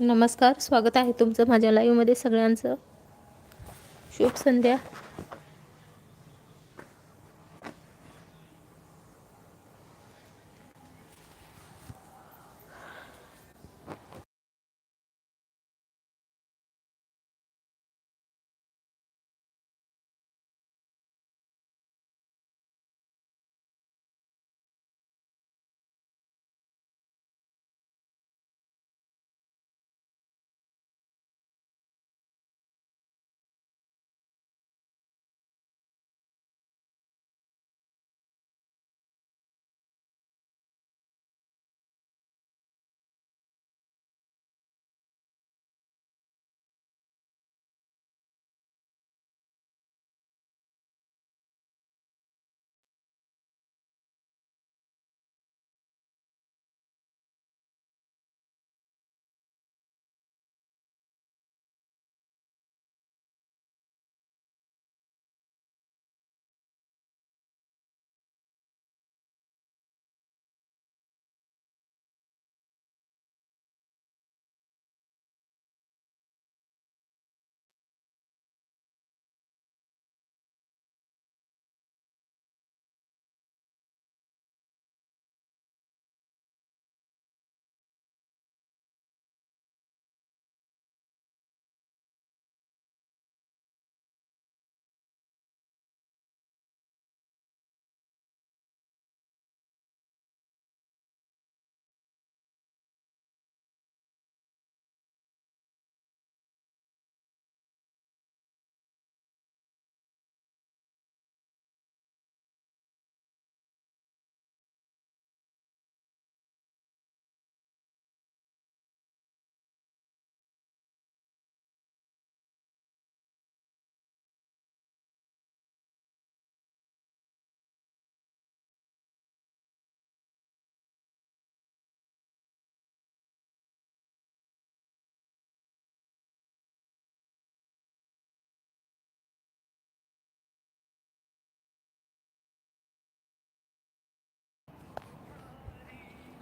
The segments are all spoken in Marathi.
नमस्कार स्वागत आहे तुमचं माझ्या लाईव्हमध्ये सगळ्यांचं. शुभ संध्या.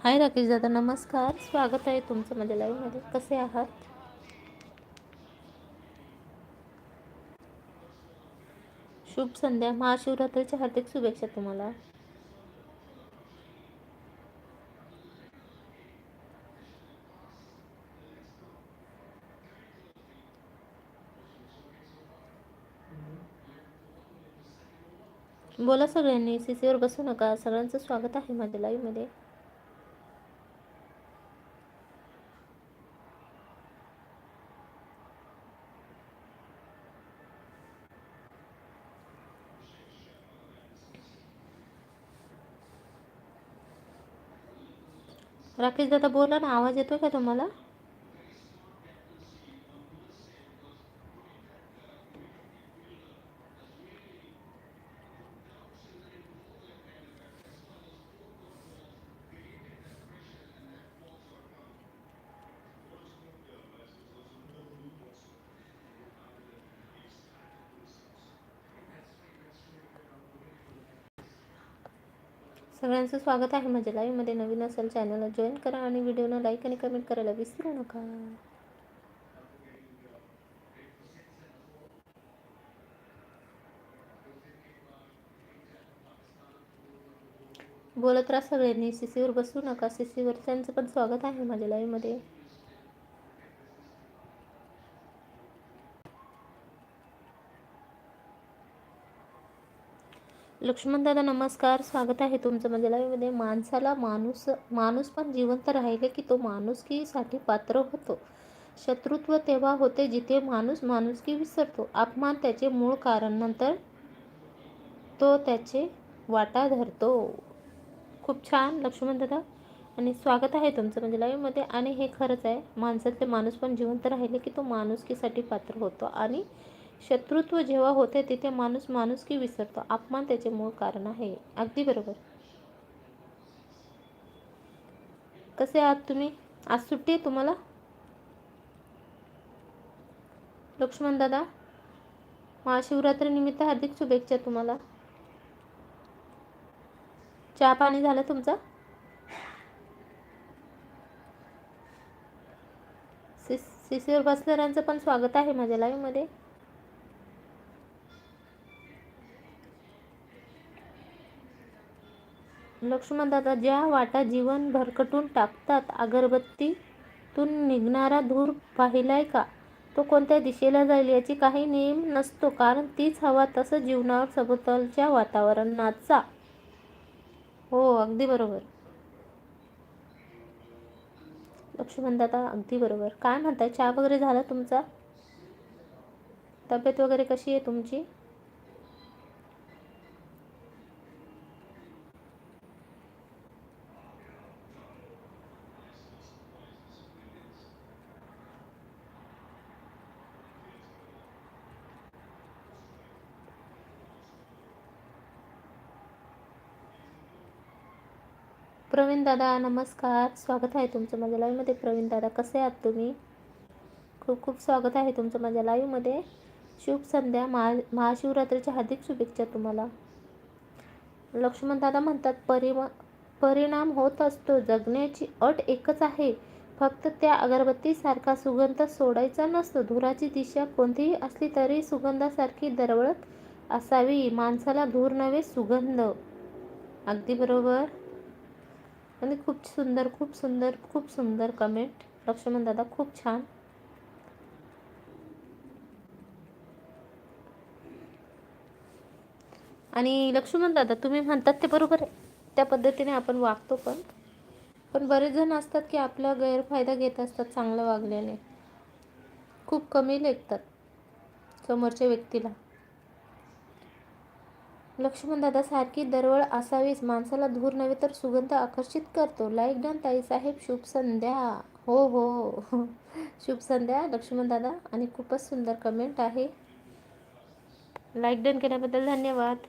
हाय राकेश दादा नमस्कार. स्वागत आहे तुमचं माझ्या लाईव्हमध्ये कसे आहात? शुभ संध्या. महाशिवरात्रीच्या हार्दिक शुभेच्छा तुम्हाला. बोला सगळ्यांनी सीसीवर बसू नका. सगळ्यांचं स्वागत आहे माझ्या लाईव्हमध्ये राकेश दादा बोला ना आवाज येतोय का तुम्हाला? सगळ्यांचं स्वागत आहे माझ्या लाईव्हमध्ये नवीन असेल चॅनलला जॉईन करा आणि व्हिडिओला लाईक आणि कमेंट करायला विसरू नका. बोलत राहा सगळ्यांनी. सीसीवर बसू नका. सीसीवर त्यांचं पण स्वागत आहे माझ्या लाईव्हमध्ये लक्ष्मण दादा नमस्कार. स्वागत आहे तुमचं माझ्या लाईव्हमध्ये माणसाला माणूस माणूस पण जिवंत राहिले की तो माणुसकीसाठी पात्र होतो. शत्रुत्व तेव्हा होते जिथे माणूस माणुसकी विसरतो. अपमान त्याचे मूळ कारण नंतर तो त्याचे वाटा धरतो. खूप छान लक्ष्मण दादा. आणि स्वागत आहे तुमचं म्हणजे लाईव्हमध्ये आणि हे खरंच आहे माणसातले माणूस पण जिवंत राहिले की तो माणुसकीसाठी पात्र होतो. आणि शत्रुत्व जेव्हा होते तिथे माणूस माणुसकी विसरतो. अपमान त्याचे मूळ कारण आहे. अगदी बरोबर. कसे आहात तुम्ही? आज सुट्टी आहे तुम्हाला? लक्ष्मण दादा महाशिवरात्री निमित्त हार्दिक शुभेच्छा तुम्हाला. चहा पाणी झालं तुमचं? शिशीर बसलेल्यांचं पण स्वागत आहे माझ्या लाईव्हमध्ये लक्ष्मणदादा ज्या वाटा जीवन भरकटून टाकतात अगरबत्तीतून निघणारा धूर पाहिलाय का? तो कोणत्या दिशेला जाईल याची काही नियम नसतो कारण तीच हवा तसं जीवनावर सभोवतालच्या वातावरणाचा. हो अगदी बरोबर. लक्ष्मणदादा अगदी बरोबर. काय म्हणताय? चहा वगैरे झाला तुमचा? तब्येत वगैरे कशी आहे तुमची? प्रवीण दादा नमस्कार. स्वागत आहे तुमचं माझ्या लाईव्हमध्ये प्रवीण दादा कसे आहात तुम्ही? खूप खूप स्वागत आहे तुमचं माझ्या लाईव्हमध्ये शुभ संध्या. महा महाशिवरात्रीच्या हार्दिक शुभेच्छा तुम्हाला. लक्ष्मण दादा म्हणतात परिम परिणाम होत असतो. जगण्याची अट एकच आहे. फक्त त्या अगरबत्तीसारखा सुगंध सोडायचा नसतो. धुराची दिशा कोणतीही असली तरी सुगंधासारखी दरवळत असावी. माणसाला धूर नव्हे सुगंध. अगदी बरोबर. आणि खूप सुंदर खूप सुंदर खूप सुंदर कमेंट लक्ष्मण दादा खूप छान. आणि लक्ष्मण दादा तुम्ही म्हणतात ते बरोबर आहे. त्या पद्धतीने आपण वागतो पण. पण बरेच जण असतात की आपला गैरफायदा घेत असतात चांगलं वागल्याने. खूप कमी लेखतात. समोरच्या व्यक्तीला. लक्ष्मण दादा सारखी दरवळ असावीच. माणसाला धूर नव्हे तर सुगंध आकर्षित करतो. लाईक डन ताईसाहेब शुभ संध्या. हो हो, हो. शुभ संध्या लक्ष्मणदादा. आणि खूपच सुंदर कमेंट आहे. लाईक डन केल्याबद्दल धन्यवाद.